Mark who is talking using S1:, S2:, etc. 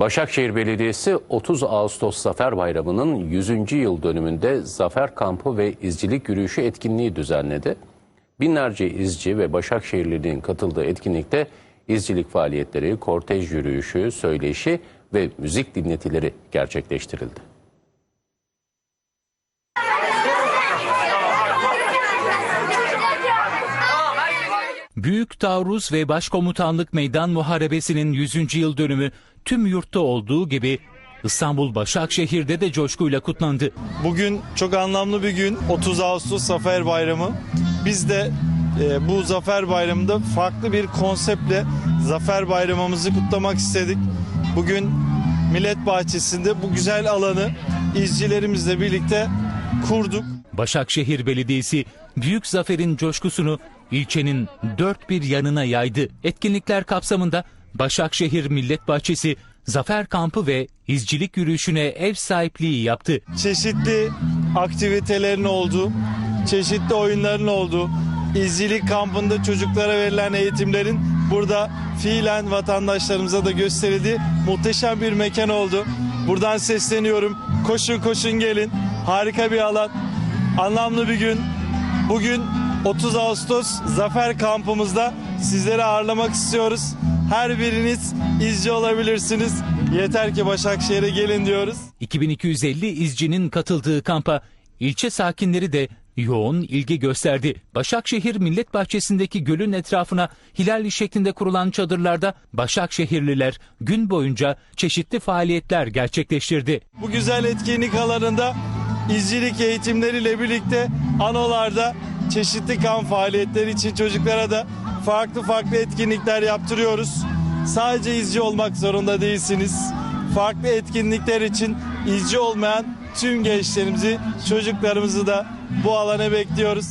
S1: Başakşehir Belediyesi 30 Ağustos Zafer Bayramı'nın 100. yıl dönümünde Zafer Kampı ve İzcilik Yürüyüşü etkinliği düzenledi. Binlerce izci ve Başakşehirlilerin katıldığı etkinlikte izcilik faaliyetleri, kortej yürüyüşü, söyleşi ve müzik dinletileri gerçekleştirildi.
S2: Büyük Taarruz ve Başkomutanlık Meydan Muharebesi'nin 100. yıl dönümü tüm yurtta olduğu gibi İstanbul Başakşehir'de de coşkuyla kutlandı.
S3: Bugün çok anlamlı bir gün. 30 Ağustos Zafer Bayramı. Biz de e, bu Zafer Bayramı'nda farklı bir konseptle Zafer Bayramımızı kutlamak istedik. Bugün Millet Bahçesi'nde bu güzel alanı izcilerimizle birlikte kurduk.
S2: Başakşehir Belediyesi Büyük Zafer'in coşkusunu ilçenin dört bir yanına yaydı. Etkinlikler kapsamında Başakşehir Millet Bahçesi Zafer Kampı ve izcilik yürüyüşüne ev sahipliği yaptı.
S3: Çeşitli aktivitelerin olduğu, çeşitli oyunların olduğu, izcilik kampında çocuklara verilen eğitimlerin burada fiilen vatandaşlarımıza da gösterildiği muhteşem bir mekan oldu. Buradan sesleniyorum. Koşun koşun gelin. Harika bir alan. Anlamlı bir gün. Bugün 30 Ağustos Zafer Kampımızda sizleri ağırlamak istiyoruz. Her biriniz izci olabilirsiniz. Yeter ki Başakşehir'e gelin diyoruz.
S2: 2250 izcinin katıldığı kampa ilçe sakinleri de yoğun ilgi gösterdi. Başakşehir Millet Bahçesi'ndeki gölün etrafına hilal şeklinde kurulan çadırlarda Başakşehirliler gün boyunca çeşitli faaliyetler gerçekleştirdi.
S3: Bu güzel etkinlik alanında izcilik eğitimleriyle birlikte anolarda çeşitli kamp faaliyetleri için çocuklara da farklı farklı etkinlikler yaptırıyoruz. Sadece izci olmak zorunda değilsiniz. Farklı etkinlikler için izci olmayan tüm gençlerimizi, çocuklarımızı da bu alana bekliyoruz.